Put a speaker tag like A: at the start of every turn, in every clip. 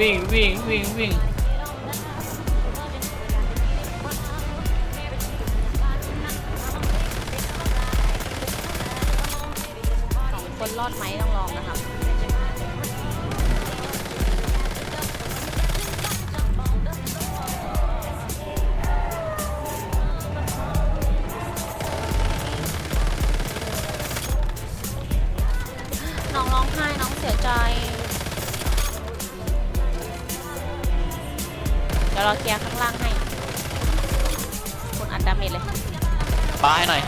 A: วิ่งวิ่งวิ่งวิ่ง
B: สองคนรอดไหมต้องลองนะครับ ดี๋ยวเราเคลียร์ข้างล่างให้คุณอัดดาเมจเลย
A: ปาให้หน่อย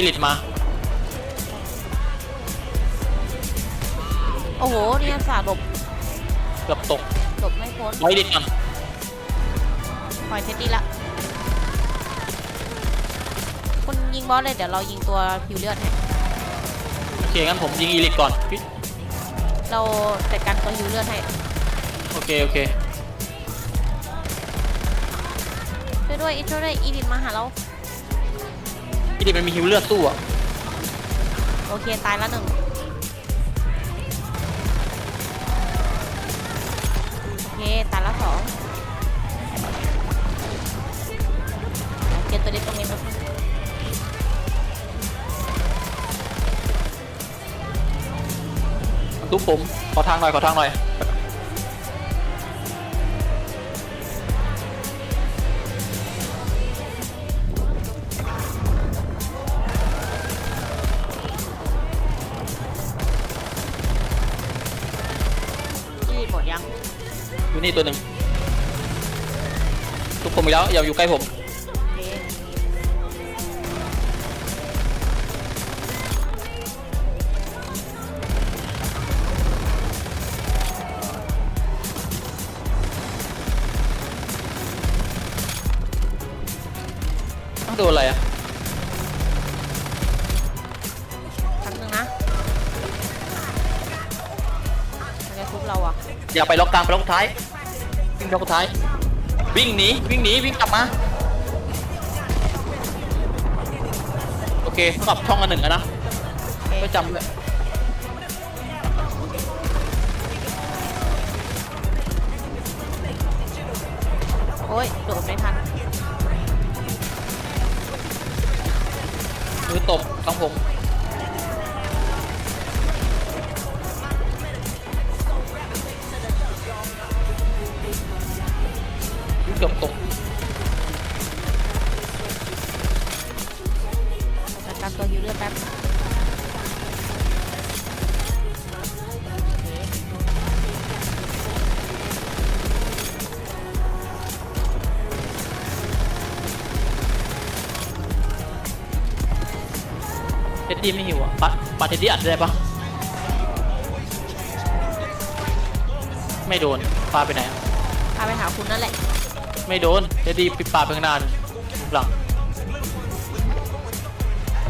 A: บอยอีลิตมา
B: โอ้โห เนี่ยสาหลบ
A: เกือบตก
B: หลบไม่พ้น
A: บอยอีลิตก่อน
B: ปล่อยเท็ดดี้ละคุณยิงบอสเลยเดี๋ยวเรายิงตัวผิวเลือดให้
A: โอเคงั้นผมยิงอีลิตก่อนพี่
B: เราจัดการตัวผิวเลือดให้
A: โอเคโอเค
B: ช่วยด้วยช่วยด้วยอีลิทมาหาเรา
A: อีลิตมันมีฮิวเลือดสู้อะ
B: โอเค ตายละหนึ่งโอเค ตายละสองเดี๋ยวเก็บตัวเล็กตรงนี้แป๊บนึง
A: ทุบผม ขอทางหน่อย ขอทางหน่อย
B: ยัง
A: อยู่นี่ตัวหนึ่งทุบผมอีกแล้วอย่าอยู่ใกล้ผม
B: โอเค
A: ต้องโดนอะไรอะ
B: อะ
A: อย่าไปล็อกกลางไปล็อกท้ายวิ่งล็อกท้าย วิ่งหนีวิ่งหนีวิ่งกลับมาโอเคเท่ากับช่องอันหนึ่งอะนะ
B: โอเค
A: ไม่จำเลย
B: โอ้ยโดดไม่ทัน
A: มือตบต้องผม ท็ดดี้ไม่หิวอะปัดปัดเท็ดดี้อัดได้ปะไม่โดนปาไปไหนอะ
B: พาไปหาคุณนั่นแหละ
A: ไม่โดนเท็ดดี้ปิดปาไปข้างหน้าเลยหลัง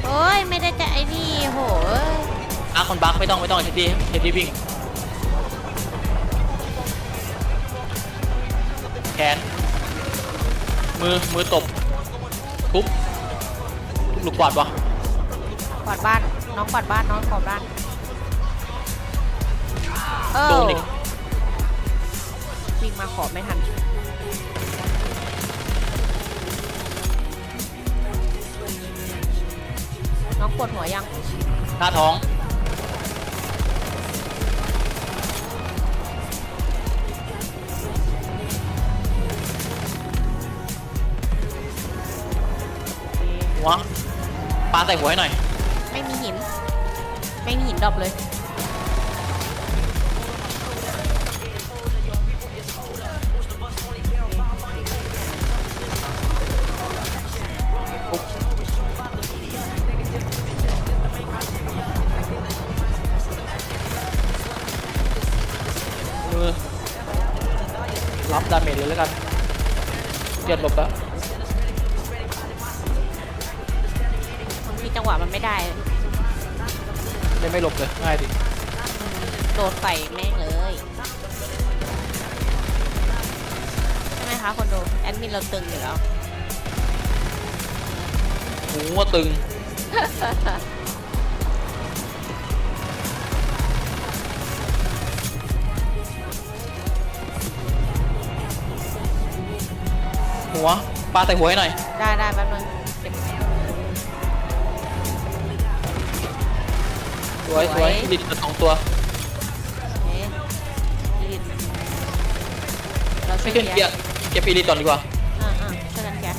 B: โอ้ยไม่ได้จะไอ้นี่โหย
A: อาคนบักไม่ต้องไม่ต้องเท็ดดี้เท็ดดี้วิ่งแขนมือมือตบทุบทุบลูกกวาดวะ
B: กวาดบ้าน น้องกวาดบ้าน น้องกวาดบ้าน เออ
A: โดนอีก
B: วิ่งมาขอไม่ทัน น้องปวดหัวยัง
A: หน้าท้องหัวปาใส่หัวให้หน่อย
B: ดรอปเลย
A: รับดาเมจเลยแล้วกันเกียดหลบละ
B: มีจังหวะมันไม่ได้
A: ได้ไม่หลบเลยง่ายดิ
B: โดดใส่แม่งเลย ใช่ไหมคะคนดูแอดมินเราตึงอยู่แล้ว
A: หูว่าตึง หัวปลาใส่หัวให้หน่อย
B: ได้ได้แป๊บนึง
A: สวย
B: ส
A: ส
B: ว
A: วยยลิดสองตัว
B: เอ๊ะอีลิทเราช่
A: ไม่
B: วย
A: ขึ้น
B: เค
A: เกี
B: ลี
A: ย
B: ยร์
A: ร์เก็บอีลิตก่อนดีกว่า
B: อ่าอ่าช่วยกันแกะ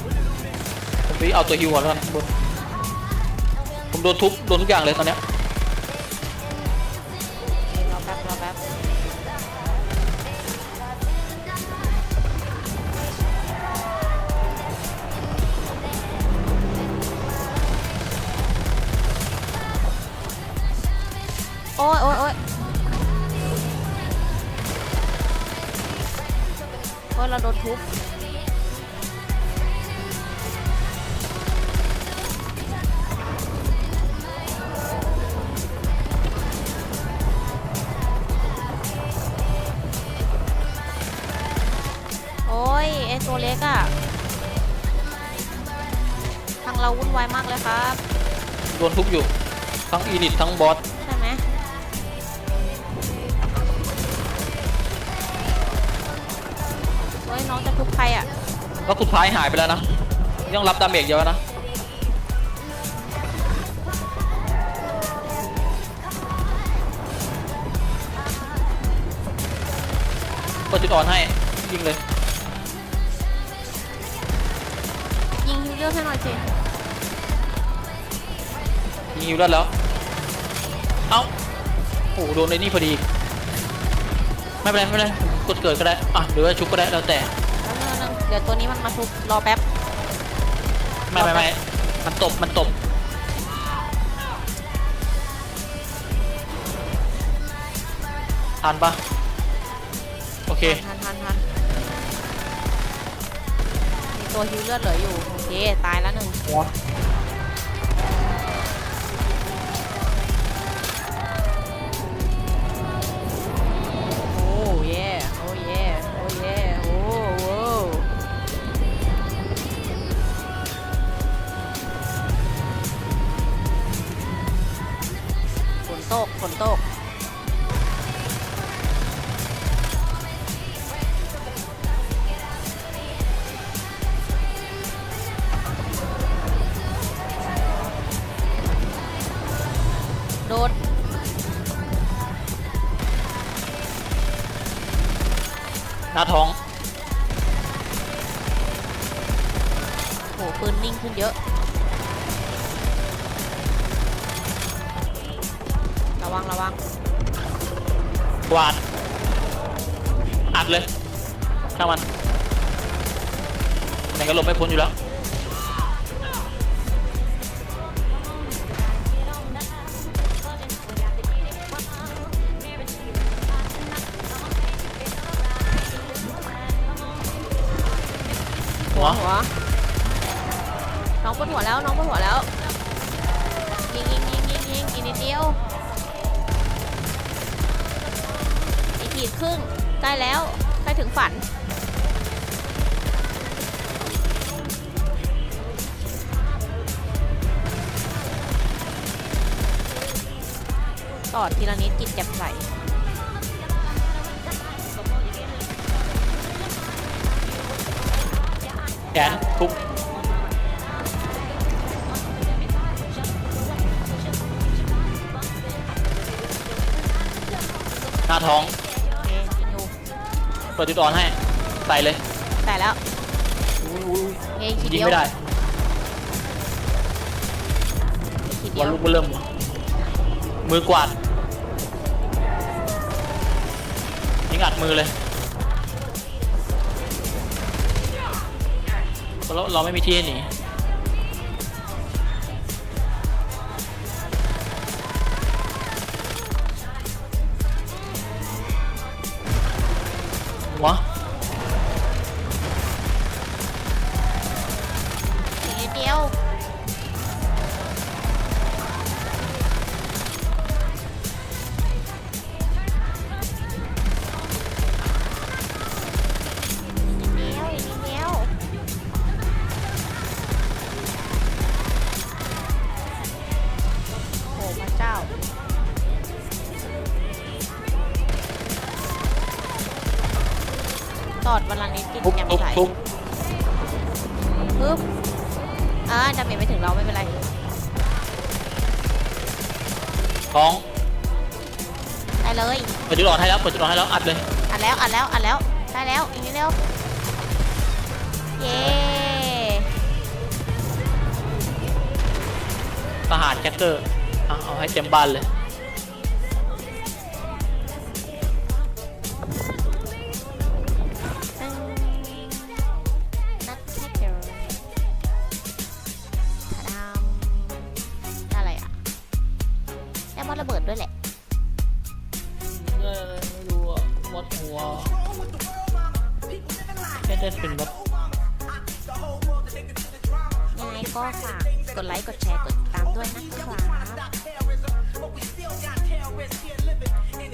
A: ผมไปเอาตัวฮิวก่อนแล้วกันบนผมโดนทุบโดนทุกอย่างเลยตอนเนี้ย
B: อ้ยโอ้ยเราโดนทุบโอ้ยไอตัวเล็กอะทางเราวุ่นวายมากเลยครับ
A: โดนทุบอยู่ ทั้งอีลิตทั้งบอส
B: ใช่ไหมโอ้ยน้องจะทุบใครอะ
A: แล้วสุดท้ายหายไปแล้วนะยังรับดาเมจเยอะนะเปิดจุดอ่อนให้ยิงเลย
B: ยิงฮิวเลือดให้หน่อยสิ
A: ยิงฮิวได้แล้วเอ้าโอ้โหโดนไอ้นี่พอดี ไม่เป็นไรไม่เป็นไร กดเกิดก็ได้อะหรือว่าชุบก็ได้แล้วแต่
B: แล้วนึงนึงเดี๋ยวตัวนี้มันมาทุบรอแป๊บ
A: ไม่ไม่ไม่มันตบมันตบทันปะโอเค
B: ทันทันทันมีตัวฮิวเลือดเหลืออยู่โอเคตายแล้วหนึ่ง ตกฝนตก โดด
A: หน้าท้อง
B: โหปืนนิ่งขึ้นเยอะ วังระวัง
A: กวาดอัดเลยช่างมันไหนก็หลบไม่พ้นอยู่แล้วหัว
B: หัวน้องปวดหัวแล้วน้องปวดหัวแล้วยิงยิงยิงยิงยิงอีกนิดเดียว ขีดครึ่งใกล้แล้วใกล้ถึงฝัน ต่อทีละนิดกินแจ่มใส
A: แขนทุบหน้าท้อง
B: เปิ
A: ดจุดอ่อนให้ใส่เลย
B: แต่แล้ว
A: อุ้ยอุ้ย
B: โอเคขีด
A: ยิ
B: เดี
A: ง
B: ยว
A: ไม่ได้
B: ขีดเดี
A: วั
B: ย
A: น
B: ว
A: ลูกมันเริ่มมือกวาดยิงอัดมือเลยเราเราไม่มีที่ให้หนี ทุบ
B: แกม
A: ทุบ
B: ใส
A: ทุบ
B: ปึ๊บอ่าดาเมจไม่ถึงเราไม่เป็นไร
A: ท้อง
B: ได้เลย
A: เปิดจุดอ่อนให้แล้วเปิดจุดอ่อนให้แล้วอัดเลย
B: อัดแล้วอัดแล้วอัดแล้วได้แล้วอีกนิดเดียวเย้
A: ทหารแจ็คเกอร์เอาเอาให้เต็มบ้านเลย
B: ระเบิดด้วยแหละ